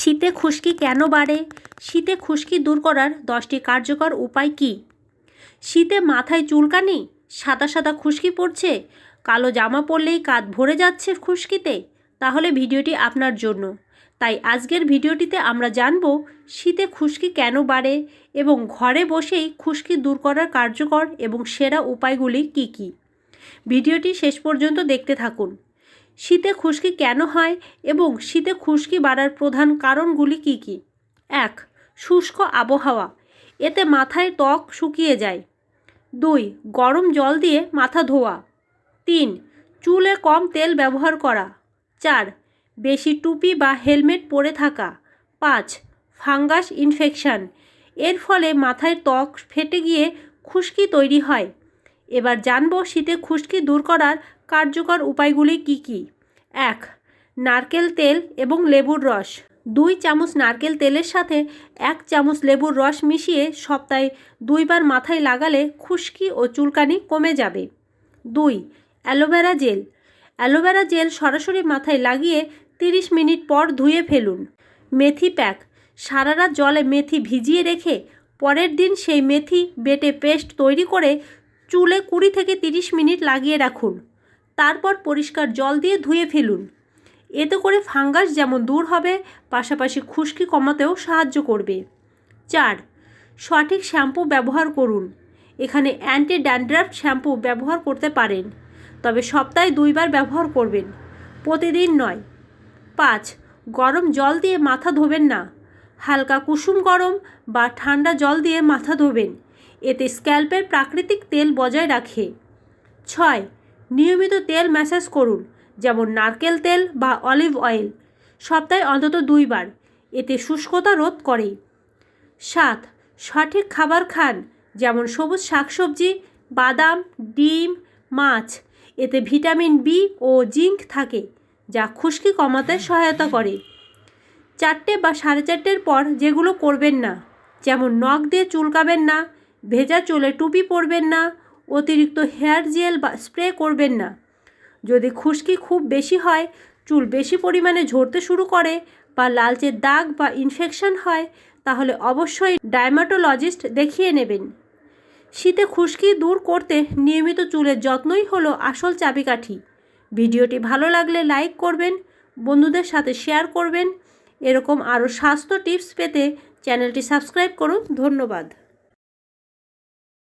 শীতে খুশকি কেন বাড়ে? শীতে খুশকি দূর করার দশটি কার্যকর উপায় কী? শীতে মাথায় চুলকানি? সাদা সাদা খুশকি পড়ছে? কালো জামা পরলেই কাঁধ ভরে যাচ্ছে খুশকিতে? তাহলে ভিডিওটি আপনার জন্য। তাই আজকের ভিডিওটিতে আমরা জানব শীতে খুশকি কেন বাড়ে এবং ঘরে বসেই খুশকি দূর করার কার্যকর এবং সেরা উপায়গুলি কি কি। ভিডিওটি শেষ পর্যন্ত দেখতে থাকুন। শীতে খুশকি কেন হয় এবং শীতে খুশকি বাড়ার প্রধান কারণগুলি কি কি? এক, শুষ্ক আবহাওয়া। এতে মাথায় ত্বক শুকিয়ে যায়। দুই, গরম জল দিয়ে মাথা ধোয়া। তিন, চুলে কম তেল ব্যবহার করা। চার, বেশি টুপি বা হেলমেট পরে থাকা। পাঁচ, ফাঙ্গাস ইনফেকশান। এর ফলে মাথায় ত্বক ফেটে গিয়ে খুশকি তৈরি হয়। এবার জানব শীতে খুশকি দূর করার কার্যকর উপায়গুলি কি কি? এক, নারকেল তেল এবং লেবুর রস। দুই চামচ নারকেল তেলের সাথে এক চামচ লেবুর রস মিশিয়ে সপ্তাহে দুইবার মাথায় লাগালে খুশকি ও চুলকানি কমে যাবে। দুই, অ্যালোভেরা জেল। অ্যালোভেরা জেল সরাসরি মাথায় লাগিয়ে তিরিশ মিনিট পর ধুয়ে ফেলুন। মেথি প্যাক। সারা রাত জলে মেথি ভিজিয়ে রেখে পরের দিন সেই মেথি বেটে পেস্ট তৈরি করে চুলে কুড়ি থেকে তিরিশ মিনিট লাগিয়ে রাখুন। তারপর পরিষ্কার জল দিয়ে ধুয়ে ফেলুন। এতে করে ফাঙ্গাস যেমন দূর হবে, পাশাপাশি খুশকি কমাতেও সাহায্য করবে। চার, সঠিক শ্যাম্পু ব্যবহার করুন। এখানে অ্যান্টি ড্যান্ড্রাফ শ্যাম্পু ব্যবহার করতে পারেন, তবে সপ্তাহে দুইবার ব্যবহার করবেন। প্রতিদিন নয়। পাঁচ, গরম জল দিয়ে মাথা ধোবেন না। হালকা কুসুম গরম বা ঠান্ডা জল দিয়ে মাথা ধোবেন। এতে স্ক্যাল্পের প্রাকৃতিক তেল বজায় রাখে। ছয় নিয়মিত তেল ম্যাসাজ করুন, যেমন নারকেল তেল বা অলিভ অয়েল। সপ্তাহে অন্তত দুইবার। এতে শুষ্কতা রোধ করে। সাত, সঠিক খাবার খান, যেমন সবুজ শাকসবজি, বাদাম, ডিম, মাছ। এতে ভিটামিন বি ও জিঙ্ক থাকে, যা খুশকি কমাতে সহায়তা করে। চারটে বা সাড়ে চারটের পর যেগুলো করবেন না, যেমন নখ দিয়ে চুলকাবেন না, ভেজা চুলে টুপি পরবেন না অতিরিক্ত হেয়ার জেল বা স্প্রে করবেন না। যদি খুশকি খুব বেশি হয়, চুল বেশি পরিমাণে ঝরতে শুরু করে বা লালচে দাগ বা ইনফেকশন হয়, তাহলে অবশ্যই ডায়মাটোলজিস্ট দেখিয়ে নেবেন। শীতে খুশকি দূর করতে নিয়মিত চুলের যত্নই হলো আসল চাবিকাঠি। ভিডিওটি ভালো লাগলে লাইক করবেন, বন্ধুদের সাথে শেয়ার করবেন। এরকম আরও স্বাস্থ্য টিপস পেতে চ্যানেলটি সাবস্ক্রাইব করুন। ধন্যবাদ।